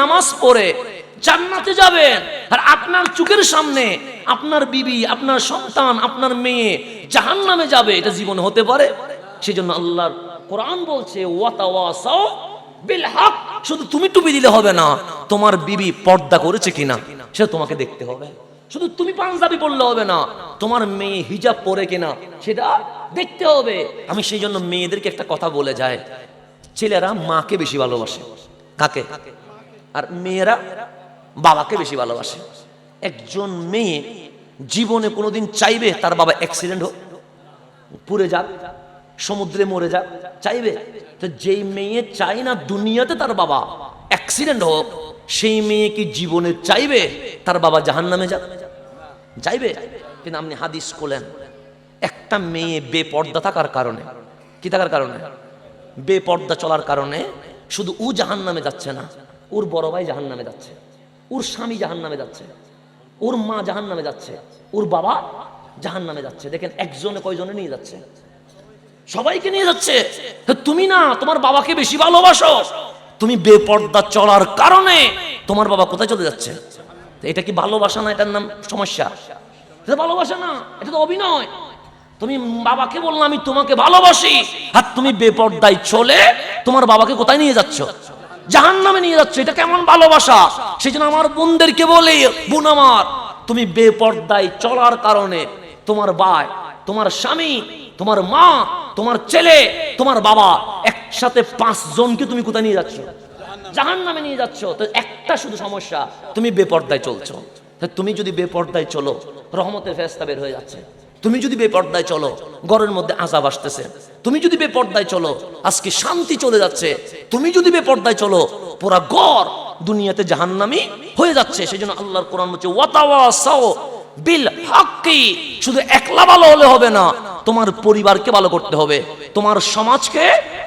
নামাজ পড়ে জান্নাতে যাবেন। আর আপনার চোখের সামনে আপনার বিবি, আপনার সন্তান, আপনার মেয়ে জাহান নামে যাবে, এটা জীবনে হতে পারে। সেই জন্য আল্লাহর কোরআন বলছে শুধু তুমি টুপি দিলে হবে না, তোমার বিবি পর্দা করেছে কিনা তোমাকে দেখতে হবে। শুধু তুমি পাঞ্জাবি পড়লে হবে না, তোমার মেয়ে হিজাব পরে কিনা, সেটা দেখতে হবে। আমি সেই জন্য মেয়েদেরকে একটা কথা বলে যায় ছেলেরা মাকে বেশি ভালোবাসে। কাকে? মেয়েরা বাবাকে বেশি ভালোবাসে। একজন মেয়ে জীবনে কোনোদিন চাইবে তার বাবা অ্যাক্সিডেন্ট হোক, পুড়ে যাক, সমুদ্রে মরে যাক, চাইবে? তো যেই মেয়ে চাই না দুনিয়াতে তার বাবা অ্যাক্সিডেন্ট হোক, সেই মেয়ে কি জীবনে চাইবে তার বাবা জাহান নামে যাক? চাইবে? কিন্তু আপনি হাদিস করলেন একটা মেয়ে বেপর্দা থাকার কারণে, কি থাকার কারণে? বেপর্দা চলার কারণে শুধু উ জাহান নামে যাচ্ছে না ওর বড় ভাই জাহান নামে যাচ্ছে, ওর স্বামী জাহান নামে যাচ্ছে, ওর মা জাহান নামে যাচ্ছে, ওর বাবা জাহান নামে যাচ্ছে। দেখেন একজনে কয়জনে নিয়ে যাচ্ছে? সবাইকে নিয়ে যাচ্ছে। তুমি না, তোমার বাবাকে বেশি ভালোবাসো। তুমি বেপর্দা চলার কারণে তোমার বাবা কোথায় চলে যাচ্ছে? এটা কি ভালোবাসা না এটার নাম সমস্যা? এটা ভালোবাসা না, এটা তো অভিনয়। তুমি বাবাকে বললাম, আমি তোমাকে ভালোবাসি। আর তুমি বেপর্দায় চলে তোমার বাবাকে কোথায় নিয়ে যাচ্ছ? জাহান নামে নিয়ে যাচ্ছ, এটা কেমন ভালোবাসা? সেই জন্য আমার বোনদেরকে বলি, বোন আমার, তুমি বেপর্দায় চলার কারণে তোমার ভাই, তোমার স্বামী, তোমার মা, তোমার ছেলে, তোমার বাবা একসাথে পাঁচ জনকে তুমি কোথায় নিয়ে যাচ্ছ? জাহান নামে নিয়ে যাচ্ছ। তো একটা শুধু সমস্যা, তুমি বেপর্দায় চলছো। তুমি যদি বেপর্দায় চলো, রহমতের ফেস্তা বের হয়ে যাচ্ছে। তুমি যদি বেপর্দায় চলো, ঘরের মধ্যে আজাব আসতেছে। তুমি যদি বেপর্দায় চলো, আজকে শান্তি চলে যাচ্ছে। তুমি যদি বেপর্দায় চলো, পুরা গড় দুনিয়াতে জাহান্নামি হয়ে যাচ্ছে। সেই জন্য আল্লাহর কোরআন বলছে ওয়াতাওয়াসাও বিল হাক্কি। শুধু একলা ভালো হলে হবে না, তোমার পরিবারকে ভালো করতে হবে, তোমার সমাজকে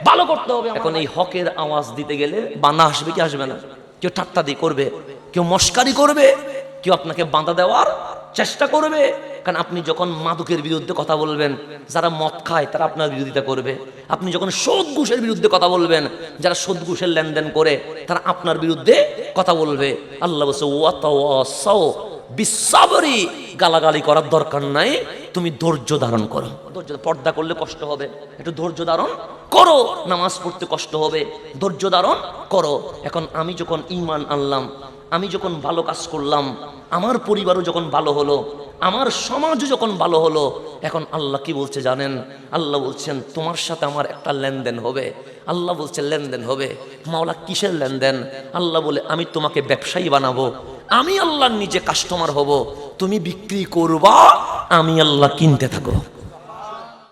ভালো করতে হবে। এখন এই হকের আওয়াজ দিতে গেলে বানা আসবে কি আসবে না? কেউ ঠাট্টা দিয়ে করবে, কেউ মস্কারি করবে, কেউ আপনাকে বাঁধা দেওয়ার চেষ্টা করবে। কারণ আপনি যখন মাদকের বিরুদ্ধে কথা বলবেন, যারা মদ খায় তারা আপনার বিরোধিতা করবে। আপনি যখন সোদ ঘুষের বিরুদ্ধে কথা বলবেন, যারা সোদ ঘুষের লেনদেন করে, তারা আপনার বিরুদ্ধে কথা বলবে। আল্লাহ বলছে বিসাবরি গালাগালি করার দরকার নাই, তুমি ধৈর্য ধারণ করো। ধৈর্য, পর্দা করলে কষ্ট হবে। একটু ধৈর্য ধারণ করো, নামাজ পড়তে কষ্ট হবে। ধৈর্য ধারণ করো। এখন আমি যখন ইমান আনলাম, আমি যখন ভালো কাজ করলাম আমার পরিবারও যখন ভালো হলো, আমার সমাজও যখন ভালো হলো, এখন আল্লাহ কি বলছে জানেন? আল্লাহ বলছেন, তোমার সাথে আমার একটা লেনদেন হবে। আল্লাহ বলছে, লেনদেন হবে। মাওলা কিসের লেনদেন? আল্লাহ বলে, আমি তোমাকে ব্যবসায়ী বানাবো। আমি আল্লাহর নিজে কাস্টমার হব। তুমি বিক্রি করবা, আমি আল্লাহ কিনতে থাকো